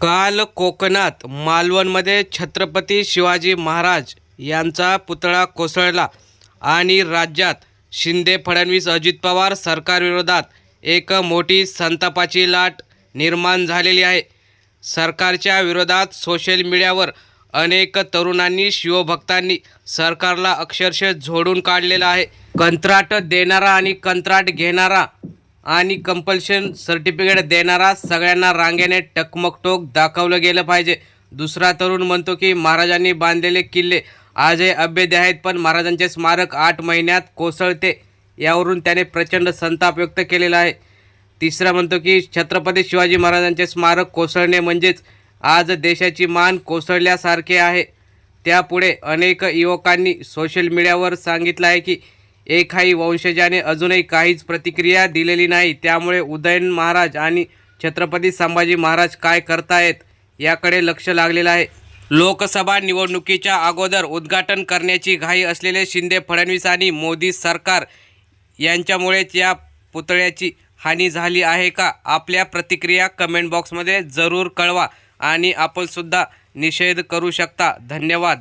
काल कोकणात मालवणमध्ये छत्रपती शिवाजी महाराज यांचा पुतळा कोसळला आणि राज्यात शिंदे फडणवीस अजित पवार सरकारविरोधात एक मोठी संतापाची लाट निर्माण झालेली आहे. सरकारच्या विरोधात सोशल मीडियावर अनेक तरुणांनी शिवभक्तांनी सरकारला अक्षरशः झोडून काढलेलं आहे. कंत्राट देणारा आणि कंत्राट घेणारा आणि कंपल्शन सर्टिफिकेट देणारा सगळ्यांना रांगेने टकमकटोक दाखवलं गेलं पाहिजे. दुसरा तरुण म्हणतो की महाराजांनी बांधलेले किल्ले आजही अभेद्य आहेत पण महाराजांचे स्मारक आठ महिन्यात कोसळते. यावरून त्याने प्रचंड संताप व्यक्त केलेला आहे. तिसरा म्हणतो की छत्रपती शिवाजी महाराजांचे स्मारक कोसळणे म्हणजेच आज देशाची मान कोसळल्यासारखे आहे. त्यापुढे अनेक युवकांनी सोशल मीडियावर सांगितलं आहे की एकाही वंशजाने अजूनही काहीच प्रतिक्रिया दिलेली नाही. त्यामुळे उदयन महाराज आणि छत्रपती संभाजी महाराज काय करतायत याकडे लक्ष लागलेलं आहे. लोकसभा निवडणुकीच्या अगोदर उद्घाटन करण्याची घाई असलेले शिंदे फडणवीस आणि मोदी सरकार यांच्यामुळेच या पुतळ्याची हानी झाली आहे का? आपल्या प्रतिक्रिया कमेंट बॉक्समध्ये जरूर कळवा आणि आपणसुद्धा निषेध करू शकता. धन्यवाद.